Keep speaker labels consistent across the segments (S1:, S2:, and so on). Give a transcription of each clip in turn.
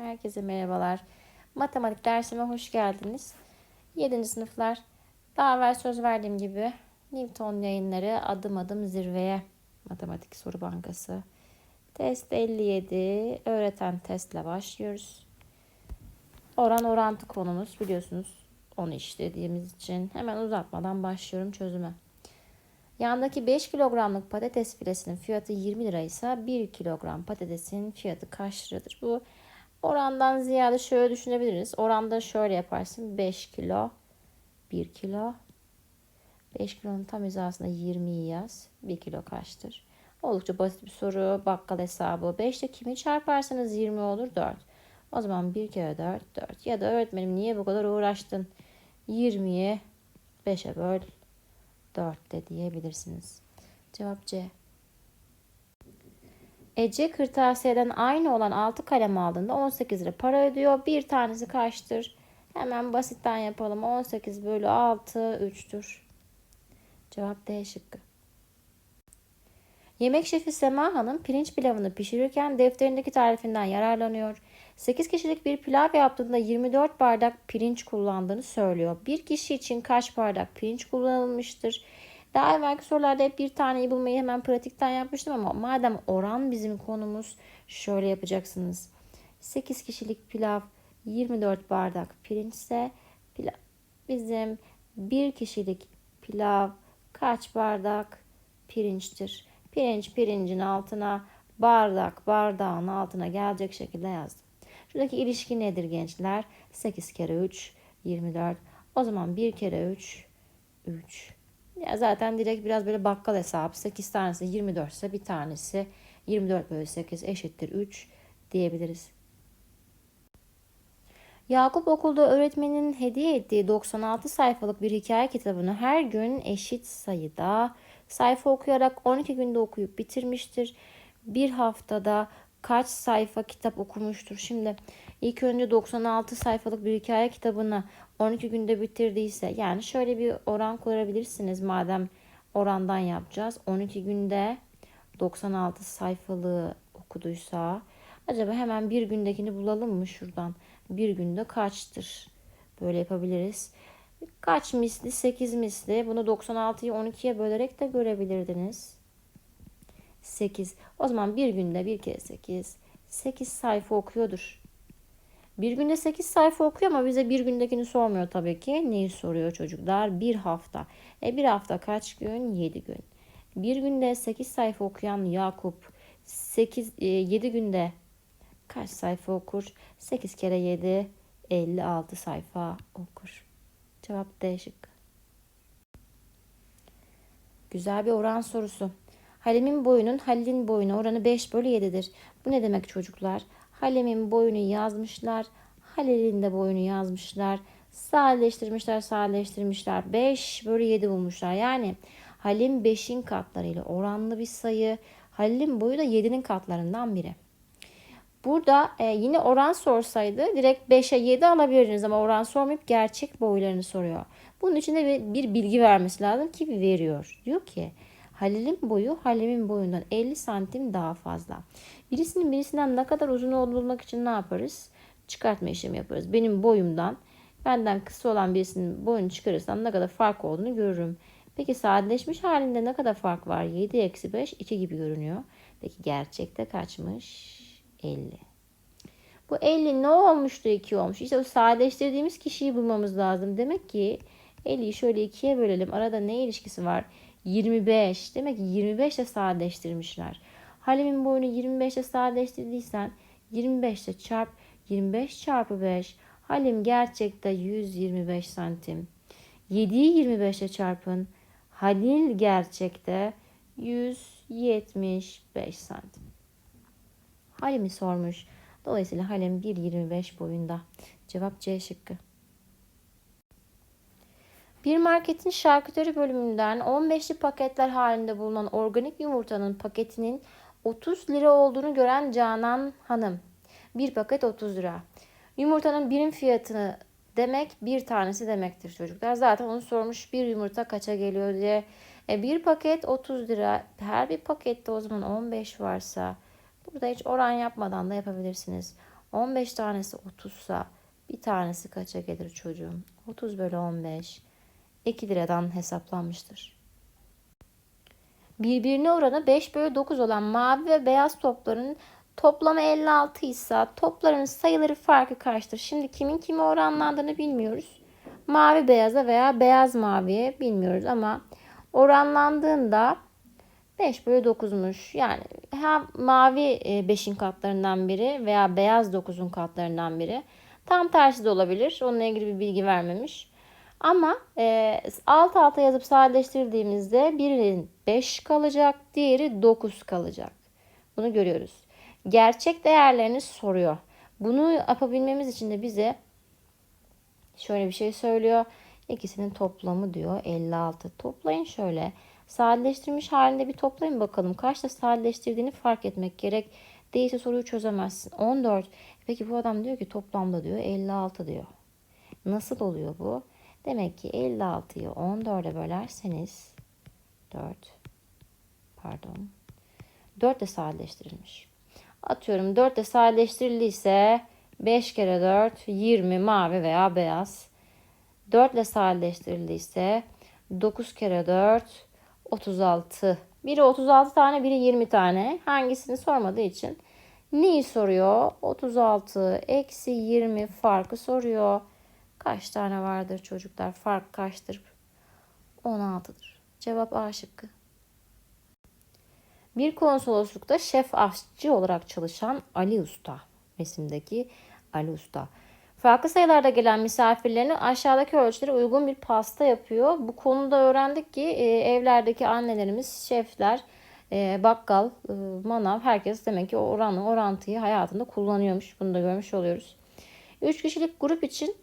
S1: Herkese merhabalar. Matematik dersime hoş geldiniz. 7. sınıflar. Daha evvel söz verdiğim gibi Newton yayınları adım adım zirveye. Matematik soru bankası. Test 57. Öğreten testle başlıyoruz. Oran orantı konumuz biliyorsunuz. Onu işlediğimiz için hemen uzatmadan başlıyorum çözüme. Yandaki 5 kilogramlık patates filesinin fiyatı 20 liraysa 1 kilogram patatesin fiyatı kaç liradır? Bu orandan ziyade şöyle düşünebiliriz. Oranda şöyle yaparsın. 5 kilo, 1 kilo. 5 kilonun tam hizasında 20'yi yaz. 1 kilo kaçtır? Oldukça basit bir soru. Bakkal hesabı. 5 ile kimi çarparsanız 20 olur 4. O zaman 1 kere 4, 4. Ya da öğretmenim niye bu kadar uğraştın? 20'yi 5'e böl. 4 de diyebilirsiniz. Cevap C. Ece kırtasiyeden aynı olan 6 kalem aldığında 18 lira para ödüyor. Bir tanesi kaçtır? Hemen basitten yapalım. 18 bölü 6 3'tür. Cevap D şıkkı. Yemek şefi Sema Hanım pirinç pilavını pişirirken defterindeki tarifinden yararlanıyor. 8 kişilik bir pilav yaptığında 24 bardak pirinç kullandığını söylüyor. Bir kişi için kaç bardak pirinç kullanılmıştır? Daha evvelki sorularda hep bir taneyi bulmayı hemen pratikten yapmıştım ama madem oran bizim konumuz şöyle yapacaksınız. 8 kişilik pilav 24 bardak pirinçse pilav, bizim bir kişilik pilav kaç bardak pirinçtir? Pirinç pirincin altına bardak bardağın altına gelecek şekilde yazdım. Şuradaki ilişki nedir gençler? 8 kere 3 24. O zaman 1 kere 3 3. Ya zaten direkt biraz böyle bakkal hesabı. 8 tanesi 24 ise bir tanesi 24 bölü 8 eşittir 3 diyebiliriz. Yakup okulda öğretmenin hediye ettiği 96 sayfalık bir hikaye kitabını her gün eşit sayıda sayfa okuyarak 12 günde okuyup bitirmiştir. Bir haftada kaç sayfa kitap okumuştur? Şimdi ilk önce 96 sayfalık bir hikaye kitabını 12 günde bitirdiyse yani şöyle bir oran kurabilirsiniz madem orandan yapacağız. 12 günde 96 sayfalığı okuduysa acaba hemen bir gündekini bulalım mı şuradan? Bir günde kaçtır? Böyle yapabiliriz. Kaç misli? 8 misli. Bunu 96'yı 12'ye bölerek de görebilirdiniz. 8. O zaman bir günde bir kere 8. 8 sayfa okuyordur. Bir günde 8 sayfa okuyor ama bize bir gündekini sormuyor tabii ki. Neyi soruyor çocuklar? Bir hafta. E bir hafta kaç gün? 7 gün. Bir günde 8 sayfa okuyan Yakup 8 7 günde kaç sayfa okur? 8 kere 7 56 sayfa okur. Cevap D şıkkı. Güzel bir oran sorusu. Halim'in boyunun Halil'in boyuna oranı 5 bölü 7'dir. Bu ne demek çocuklar? Halim'in boyunu yazmışlar. Halil'in de boyunu yazmışlar. Sadeleştirmişler, sadeleştirmişler. 5 bölü 7 bulmuşlar. Yani Halim 5'in katlarıyla oranlı bir sayı. Halil'in boyu da 7'nin katlarından biri. Burada e, yine oran sorsaydı direkt 5'e 7 alabilirdiniz ama oran sormayıp gerçek boylarını soruyor. Bunun için de bir, bir bilgi vermesi lazım ki veriyor. Diyor ki Halil'in boyu Halim'in boyundan 50 santim daha fazla. Birisinin birisinden ne kadar uzun olduğunu bulmak için ne yaparız? Çıkartma işlemi yaparız. Benim boyumdan benden kısa olan birisinin boyunu çıkarırsam ne kadar fark olduğunu görürüm. Peki sadeleşmiş halinde ne kadar fark var? 7 eksi 5 2 gibi görünüyor. Peki gerçekte kaçmış? 50. Bu 50 ne olmuştu 2 olmuş. İşte o sadeleştirdiğimiz kişiyi bulmamız lazım. Demek ki 50'yi şöyle 2'ye bölelim. Arada ne ilişkisi var? 25. Demek ki 25 ile sadeleştirmişler. Halim'in boyunu 25 ile sadeleştirdiysen 25 ile çarp 25 çarpı 5. Halim gerçekte 125 santim. 7'yi 25 ile çarpın. Halil gerçekte 175 santim. Halim'i sormuş. Dolayısıyla Halim 1.25 boyunda. Cevap C şıkkı. Bir marketin şarküteri bölümünden 15'li paketler halinde bulunan organik yumurtanın paketinin 30 lira olduğunu gören Canan Hanım. Bir paket 30 lira. Yumurtanın birim fiyatını demek bir tanesi demektir çocuklar. Zaten onu sormuş bir yumurta kaça geliyor diye. E, bir paket 30 lira. Her bir pakette o zaman 15 varsa burada hiç oran yapmadan da yapabilirsiniz. 15 tanesi 30 sa bir tanesi kaça gelir çocuğum? 30 bölü 15. 2 liradan hesaplanmıştır. Birbirine oranı 5 bölü 9 olan mavi ve beyaz topların toplamı 56 ise topların sayıları farkı kaçtır? Şimdi kimin kime oranlandığını bilmiyoruz. Mavi beyaza veya beyaz maviye bilmiyoruz ama oranlandığında 5 bölü 9'muş. Yani hem mavi 5'in katlarından biri veya beyaz 9'un katlarından biri. Tam tersi de olabilir. Onunla ilgili bir bilgi vermemiş. Ama e, alt alta yazıp sadeleştirdiğimizde birinin 5 kalacak, diğeri 9 kalacak. Bunu görüyoruz. Gerçek değerlerini soruyor. Bunu yapabilmemiz için de bize şöyle bir şey söylüyor. İkisinin toplamı diyor 56. Toplayın şöyle. Sadeleştirmiş halinde bir toplayın bakalım. Kaçta sadeleştirdiğini fark etmek gerek. Değilse soruyu çözemezsin. 14. Peki bu adam diyor ki toplamda diyor 56 diyor. Nasıl oluyor bu? Demek ki 56'yı 14'e bölerseniz 4 pardon 4 de sadeleştirilmiş. Atıyorum 4 de sadeleştirildiyse 5 kere 4 20 mavi veya beyaz. 4 ile sadeleştirildiyse 9 kere 4 36. Biri 36 tane biri 20 tane. Hangisini sormadığı için neyi soruyor? 36 eksi 20 farkı soruyor. Kaç tane vardır çocuklar? Fark kaçtır? 16'dır. Cevap A şıkkı. Bir konsoloslukta şef aşçı olarak çalışan Ali Usta. Resimdeki Ali Usta. Farklı sayılarda gelen misafirlerine aşağıdaki ölçülere uygun bir pasta yapıyor. Bu konuda öğrendik ki e, evlerdeki annelerimiz, şefler, e, bakkal, e, manav herkes demek ki oranı, orantıyı hayatında kullanıyormuş. Bunu da görmüş oluyoruz. 3 kişilik grup için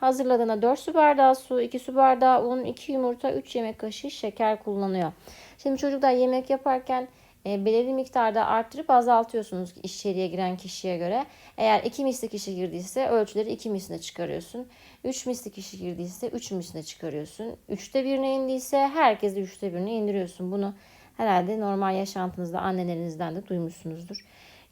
S1: hazırladığına 4 su bardağı su, 2 su bardağı un, 2 yumurta, 3 yemek kaşığı şeker kullanıyor. Şimdi çocuklar yemek yaparken e, belirli miktarda arttırıp azaltıyorsunuz içeriye giren kişiye göre. Eğer 2 misli kişi girdiyse ölçüleri 2 misline çıkarıyorsun. 3 misli kişi girdiyse 3 misline çıkarıyorsun. 3'te birine indiyse herkesi 3'te birine indiriyorsun. Bunu herhalde normal yaşantınızda annelerinizden de duymuşsunuzdur.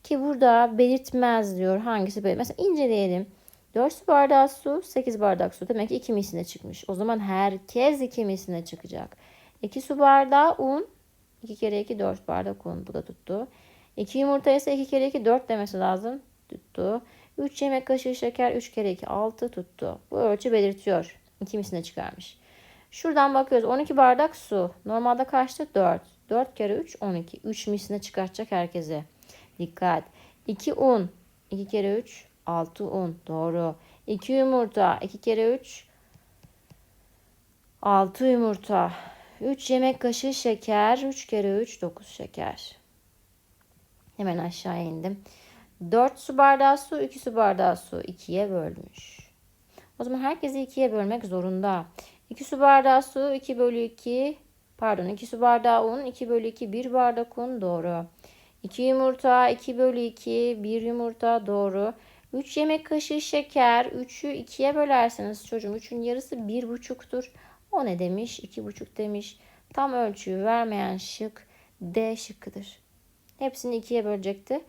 S1: Ki burada belirtmez diyor hangisi. Mesela inceleyelim. 4 su bardağı su, 8 bardak su. Demek ki 2 misline çıkmış. O zaman herkes 2 misline çıkacak. 2 su bardağı un, 2 kere 2 4 bardak un. Bu da tuttu. 2 yumurta ise 2 kere 2 4 demesi lazım. Tuttu. 3 yemek kaşığı şeker 3 kere 2 6 tuttu. Bu ölçü belirtiyor. 2 misline çıkarmış. Şuradan bakıyoruz. 12 bardak su. Normalde kaçtı? 4. 4 kere 3 12. 3 misline çıkartacak herkese. Dikkat. 2 un. 2 kere 3 6 un. Doğru. 2 yumurta. 2 kere 3 6 yumurta. 3 yemek kaşığı şeker. 3 kere 3 9 şeker. Hemen aşağı indim. 4 su bardağı su, 2 su bardağı su 2'ye bölmüş. O zaman herkesi 2'ye bölmek zorunda. 2 su bardağı su 2 bölü 2 pardon 2 su bardağı un 2 bölü 2 1 bardak un doğru. 2 yumurta 2 bölü 2 1 yumurta doğru. 3 yemek kaşığı şeker 3'ü 2'ye bölerseniz çocuğum 3'ün yarısı 1,5'tur. O ne demiş? 2,5 demiş. Tam ölçüyü vermeyen şık D şıkkıdır. Hepsini ikiye bölecekti.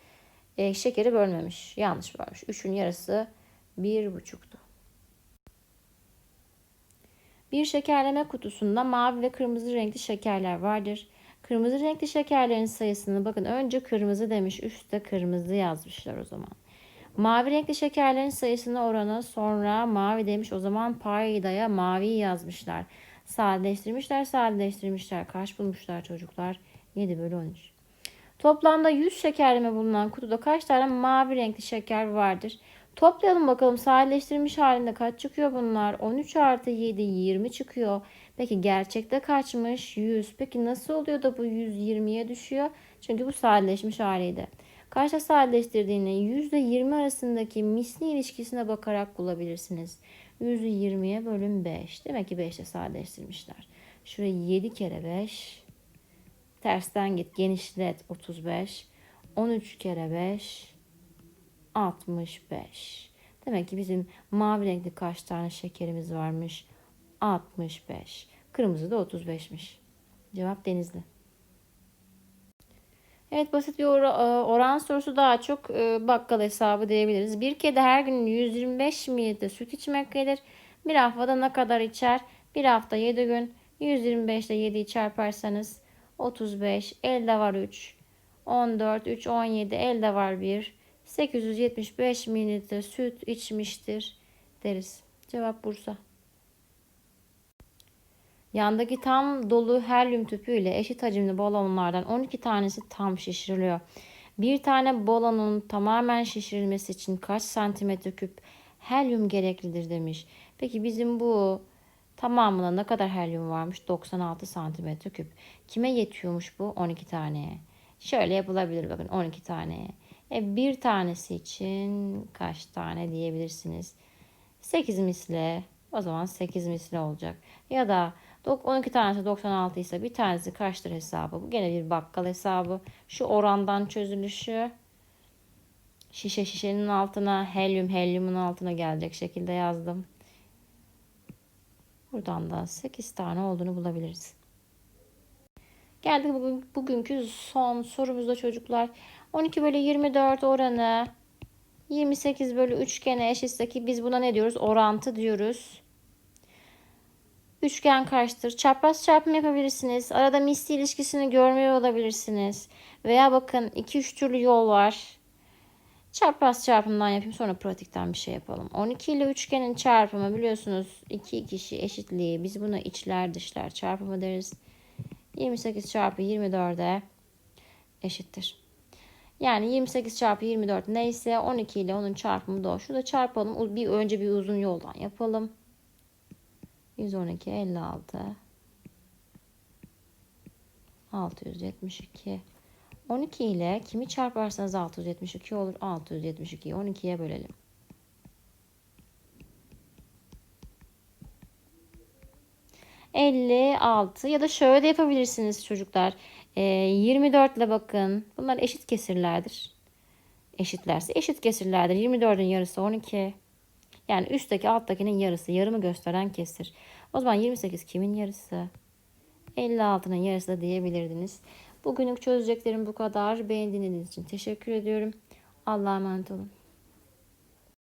S1: E, şekeri bölmemiş. Yanlış bölmüş. Üçün yarısı bir buçuktu. Bir şekerleme kutusunda mavi ve kırmızı renkli şekerler vardır. Kırmızı renkli şekerlerin sayısını bakın önce kırmızı demiş üstte kırmızı yazmışlar o zaman. Mavi renkli şekerlerin sayısını oranı sonra mavi demiş o zaman paydaya mavi yazmışlar. Sadeleştirmişler sadeleştirmişler. Kaç bulmuşlar çocuklar? 7 bölü 13. Toplamda 100 şekerleme bulunan kutuda kaç tane mavi renkli şeker vardır? Toplayalım bakalım sadeleştirilmiş halinde kaç çıkıyor bunlar? 13 artı 7 20 çıkıyor. Peki gerçekte kaçmış? 100. Peki nasıl oluyor da bu 120'ye düşüyor? Çünkü bu sadeleşmiş haliydi. Kaçta sadeleştirdiğini %20 arasındaki misli ilişkisine bakarak bulabilirsiniz. %20'ye bölüm 5. Demek ki 5'te sadeleştirmişler. Şuraya 7 kere 5 Tersten git genişlet 35. 13 kere 5 65. Demek ki bizim mavi renkli kaç tane şekerimiz varmış? 65. Kırmızı da 35'miş. Cevap denizli. Evet basit bir ora- e, oran sorusu daha çok e, bakkal hesabı diyebiliriz. Bir kedi her gün 125 mililitre süt içmektedir. Bir haftada ne kadar içer? Bir hafta 7 gün 125 ile 7'yi çarparsanız 35 elde var 3 14 3 17 elde var 1 875 mililitre süt içmiştir deriz. Cevap Bursa. Yandaki tam dolu helyum tüpüyle eşit hacimli balonlardan 12 tanesi tam şişiriliyor. Bir tane balonun tamamen şişirilmesi için kaç santimetre küp helyum gereklidir demiş. Peki bizim bu tamamına ne kadar helyum varmış? 96 santimetre küp. Kime yetiyormuş bu? 12 taneye. Şöyle yapılabilir bakın 12 taneye. E bir tanesi için kaç tane diyebilirsiniz? 8 misle. O zaman 8 misle olacak. Ya da 12 tanesi 96 ise bir tanesi kaçtır hesabı? Bu gene bir bakkal hesabı. Şu orandan çözülüşü şişe şişenin altına helyum helyumun altına gelecek şekilde yazdım. Buradan da 8 tane olduğunu bulabiliriz. Geldik bugün, bugünkü son sorumuzda çocuklar. 12 bölü 24 oranı 28 bölü üçgene eşitse ki biz buna ne diyoruz? Orantı diyoruz. Üçgen kaçtır? Çapraz çarpım yapabilirsiniz. Arada misli ilişkisini görmüyor olabilirsiniz. Veya bakın 2-3 türlü yol var. Çapraz çarpımdan yapayım sonra pratikten bir şey yapalım. 12 ile üçgenin çarpımı biliyorsunuz 2 kişi eşitliği. Biz buna içler dışlar çarpımı deriz. 28 çarpı 24'e eşittir. Yani 28 çarpı 24 neyse 12 ile onun çarpımı da o. Şurada çarpalım. Bir önce bir uzun yoldan yapalım. 112 56 672 12 ile kimi çarparsanız 672 olur. 672'yi 12'ye bölelim. Altı ya da şöyle de yapabilirsiniz çocuklar. Ee, 24 ile bakın. Bunlar eşit kesirlerdir. Eşitlerse eşit kesirlerdir. 24'ün yarısı 12. Yani üstteki alttakinin yarısı. Yarımı gösteren kesir. O zaman 28 kimin yarısı? 56'nın yarısı da diyebilirdiniz. Bugünlük çözeceklerim bu kadar. Beğendiğiniz için teşekkür ediyorum. Allah'a emanet olun.